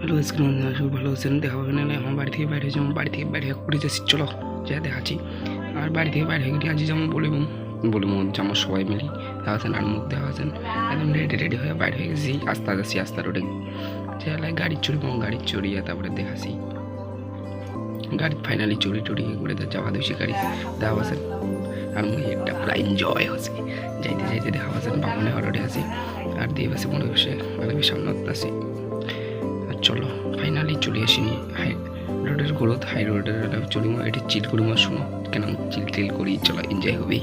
Hello screen সব ভালো আছেন দেখা হবে নাহলে আমার বাড়ি থেকে বাইরে যেমন বাড়ি থেকে বাইরে করে যাচ্ছি চলো যা দেখাচ্ছি আর বাড়ি থেকে বাইরে গিয়ে আজ যেমন বলব বলব যেমন সবাই মিলি দেখা আছেন আর মুখ দেওয়া আছেন একদম রেডি রেডি হয়ে বাইরে হয়ে গেছি আস্তে আস্তে আস্তে রোডে চেয়ালায় গাড়ি চড়ি এবং গাড়ি চড়িয়ে তারপরে দেখাছি গাড়ি ফাইনালি চড়ি টড়ি করে তো যাওয়া দিয়েছি গাড়ি দেখা আছেন আর মুই একটা পুরা এনজয় হচ্ছে যাইতে যাইতে দেখা আছেন বামনে হরডে আছি আর দিয়ে বসে মনে বসে মানে সামনে আসি আর চলো ফাইনালি চলে আসিনি। হাই রোডের গ্রোথ হাই রোডের চলি এটা চিল করি মা শুনো কেন চিল টিল করি চলো এনজয় হবেই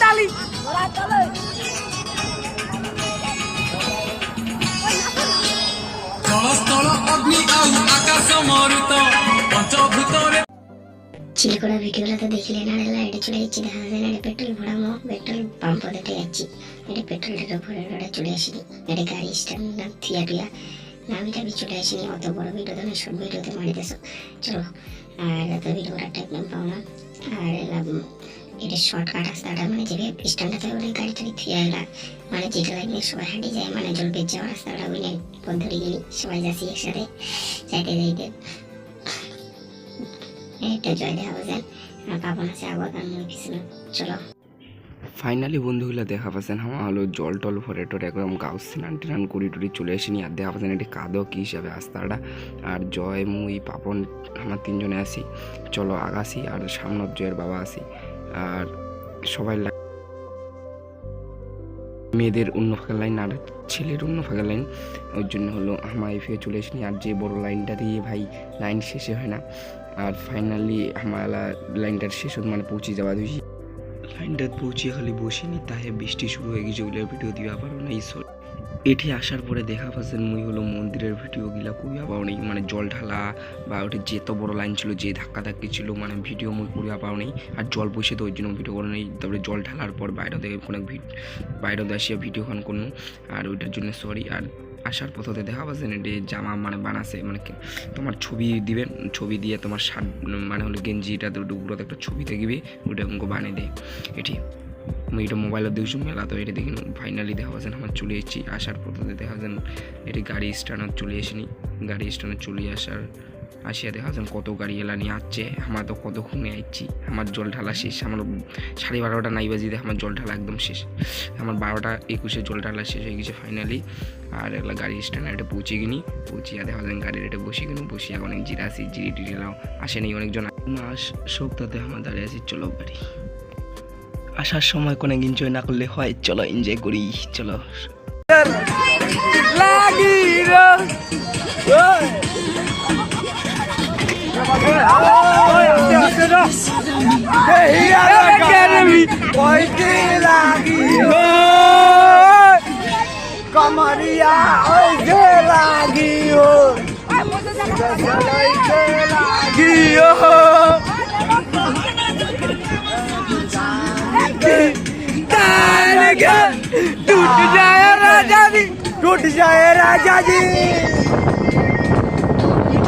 তালি। চিলকোড়া ভিডিওটাতে দেখিলেন আর এটা চলে যাচ্ছি দেখা যায় এটা পেট্রোল ভরাবো পেট্রোল পাম্প দেখতে যাচ্ছি এটা পেট্রোল ডেকে ভরে এটা চলে আসিনি। এটা গাড়ি স্ট্যান্ড না থিয়া টিয়া। না আমি যাবি চলে আসিনি অত বড় ভিডিও তুমি সব ভিডিওতে মারি চলো আর এত ভিডিওটা টাইম পাও না আর এটা শর্টকাট রাস্তাটা মানে যে স্ট্যান্ডটাতে ওই গাড়ি টাড়ি থিয়া এলা মানে যেটা লাগলে সবাই হাঁটি যায় মানে জল বেচ যাওয়া রাস্তাটা ওই পদ্ধতি গেলি সবাই যাচ্ছি একসাথে, যাইতে যাইতে। এটা জয় দেওয়া যায় আর পাবন আছে আবার আমি পিছনে চলো। ফাইনালি বন্ধুগুলো দেখা পাচ্ছেন আমার হলো জল টল ভরে টরে একদম গাও স্নান টিনান করি টুরি চলে আসিনি, আর দেখা পাচ্ছেন এটি কাদো কী হিসাবে আস্তাটা আর জয় মুই পাপন আমার তিনজনে আসি চলো আগাসি আর সামনের জয়ের বাবা আসি আর সবাই মেয়েদের অন্য ফাঁকের লাইন আর ছেলের অন্য ফাঁকের লাইন। ওই জন্য হলো আমার এফে চলে আসিনি আর যে বড় লাইনটা দিয়ে ভাই লাইন শেষে হয় না, আর ফাইনালি আমার লাইনটার শেষ মানে পৌঁছে যাওয়া দিয়েছি লাইনটা পৌঁছে খালি বসিনি, তাই বৃষ্টি শুরু হয়ে গেছে ওগুলোর ভিডিও দিবা পারো না সরি এটি আসার পরে দেখা পাচ্ছেন মুই হলো মন্দিরের ভিডিও গিলা করিয়া পাও নেই মানে জল ঢালা বা ওটা যেত বড় লাইন ছিল, যে ধাক্কা ধাক্কি ছিল মানে ভিডিও মুই পাও নেই আর জল বসে তো ওই জন্য ভিডিও করে নেই। তারপরে জল ঢালার পর বাইরে থেকে কোনো বাইরে ভিডিও খান করুন, আর ওইটার জন্য সরি আর আসার পথতে দেখা পাচ্ছেন এটি জামা মানে বানাছে মানে তোমার ছবি দিবে, ছবি দিয়ে তোমার শার্ট মানে হলো গেঞ্জিটা উপরে একটা ছবি দেখবে ওটা বানিয়ে দেয়। এটি এটা মোবাইলত দেখছি মেলা, তো এটা দেখি ফাইনালি দেখা পাচ্ছেন আমার চলে এসেছি, আসার পথে দেখা যান এটি গাড়ি স্ট্যান্ডত চলে আসেনি গাড়ি স্ট্যান্ডে চলে আসার আসিয়া দেখা যান কত গাড়ি এলা নিয়ে আসছে, আমার তো কত ঘুমে আসছি আমার জল ঢালা শেষ, আমার সাড়ে বারোটা নাই বাজিতে আমার জল ঢালা একদম শেষ, আমার বারোটা একুশে জল ঢালা শেষ হয়ে গেছে ফাইনালি আর এগুলা গাড়ি স্ট্যান্ডে এটা পৌঁছে গিনি, পৌঁছিয়া দেখা যান গাড়ির এটা বসে গেল বসিয়া অনেক জিরা আসি জিরি টিরিলাও আসেনি অনেকজন মাস সপ্তাহে আমার দাঁড়িয়ে আছি, চলো বাড়ি। আসার সময় কোনো এনজয় না করলে হয় চলো এনজয় করি চলো কমরিয়া লাগিও লাগিও ਕੇ ਟੁੱਟ ਜਾਏ ਰਾਜਾ ਜੀ ਟੁੱਟ ਜਾਏ ਰਾਜਾ ਜੀ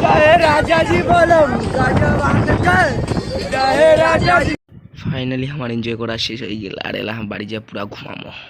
ਜਾਏ ਰਾਜਾ ਜੀ ਬੋਲੋ ਰਾਜਾ বাঙালি ফাইনালি আমার এনজয় করা শেষ হয়ে গেল। আর এলাম, বাড়ি যা, পুরা ঘুমামো।